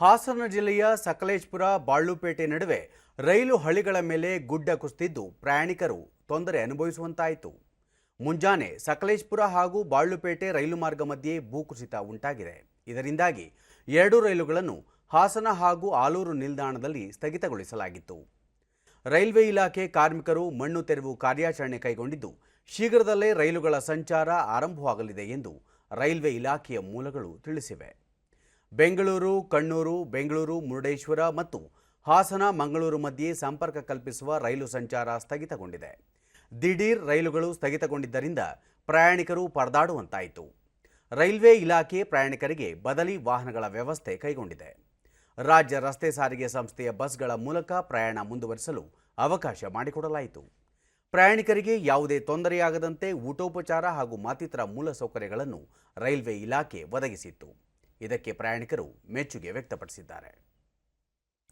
ಹಾಸನ ಜಿಲ್ಲೆಯ ಸಕಲೇಶ್ಪುರ, ಬಾಳ್ಳುಪೇಟೆ ನಡುವೆ ರೈಲು ಹಳಿಗಳ ಮೇಲೆ ಗುಡ್ಡ ಕುಸಿದಿದ್ದು ಪ್ರಯಾಣಿಕರು ತೊಂದರೆ ಅನುಭವಿಸುವಂತಾಯಿತು. ಮುಂಜಾನೆ ಸಕಲೇಶ್ಪುರ ಹಾಗೂ ಬಾಳ್ಳುಪೇಟೆ ರೈಲು ಮಾರ್ಗ ಮಧ್ಯೆ ಭೂಕುಸಿತ ಉಂಟಾಗಿದೆ. ಇದರಿಂದಾಗಿ ಎರಡು ರೈಲುಗಳನ್ನು ಹಾಸನ ಹಾಗೂ ಆಲೂರು ನಿಲ್ದಾಣದಲ್ಲಿ ಸ್ಥಗಿತಗೊಳಿಸಲಾಗಿತ್ತು. ರೈಲ್ವೆ ಇಲಾಖೆ ಕಾರ್ಮಿಕರು ಮಣ್ಣು ತೆರವು ಕಾರ್ಯಾಚರಣೆ ಕೈಗೊಂಡಿದ್ದು, ಶೀಘ್ರದಲ್ಲೇ ರೈಲುಗಳ ಸಂಚಾರ ಆರಂಭವಾಗಲಿದೆ ಎಂದು ರೈಲ್ವೆ ಇಲಾಖೆಯ ಮೂಲಗಳು ತಿಳಿಸಿವೆ. ಬೆಂಗಳೂರು, ಕಣ್ಣೂರು, ಬೆಂಗಳೂರು, ಮುರುಡೇಶ್ವರ ಮತ್ತು ಹಾಸನ, ಮಂಗಳೂರು ಮಧ್ಯೆ ಸಂಪರ್ಕ ಕಲ್ಪಿಸುವ ರೈಲು ಸಂಚಾರ ಸ್ಥಗಿತಗೊಂಡಿದೆ. ದಿಢೀರ್ ರೈಲುಗಳು ಸ್ಥಗಿತಗೊಂಡಿದ್ದರಿಂದ ಪ್ರಯಾಣಿಕರು ಪರದಾಡುವಂತಾಯಿತು. ರೈಲ್ವೆ ಇಲಾಖೆ ಪ್ರಯಾಣಿಕರಿಗೆ ಬದಲಿ ವಾಹನಗಳ ವ್ಯವಸ್ಥೆ ಕೈಗೊಂಡಿದೆ. ರಾಜ್ಯ ರಸ್ತೆ ಸಾರಿಗೆ ಸಂಸ್ಥೆಯ ಬಸ್ಗಳ ಮೂಲಕ ಪ್ರಯಾಣ ಮುಂದುವರಿಸಲು ಅವಕಾಶ ಮಾಡಿಕೊಡಲಾಯಿತು. ಪ್ರಯಾಣಿಕರಿಗೆ ಯಾವುದೇ ತೊಂದರೆಯಾಗದಂತೆ ಊಟೋಪಚಾರ ಹಾಗೂ ಮತ್ತಿತರ ಮೂಲಸೌಕರ್ಯಗಳನ್ನು ರೈಲ್ವೆ ಇಲಾಖೆ ಒದಗಿಸಿತ್ತು. ಇದಕ್ಕೆ ಪ್ರಯಾಣಿಕರು ಮೆಚ್ಚುಗೆ ವ್ಯಕ್ತಪಡಿಸಿದ್ದಾರೆ.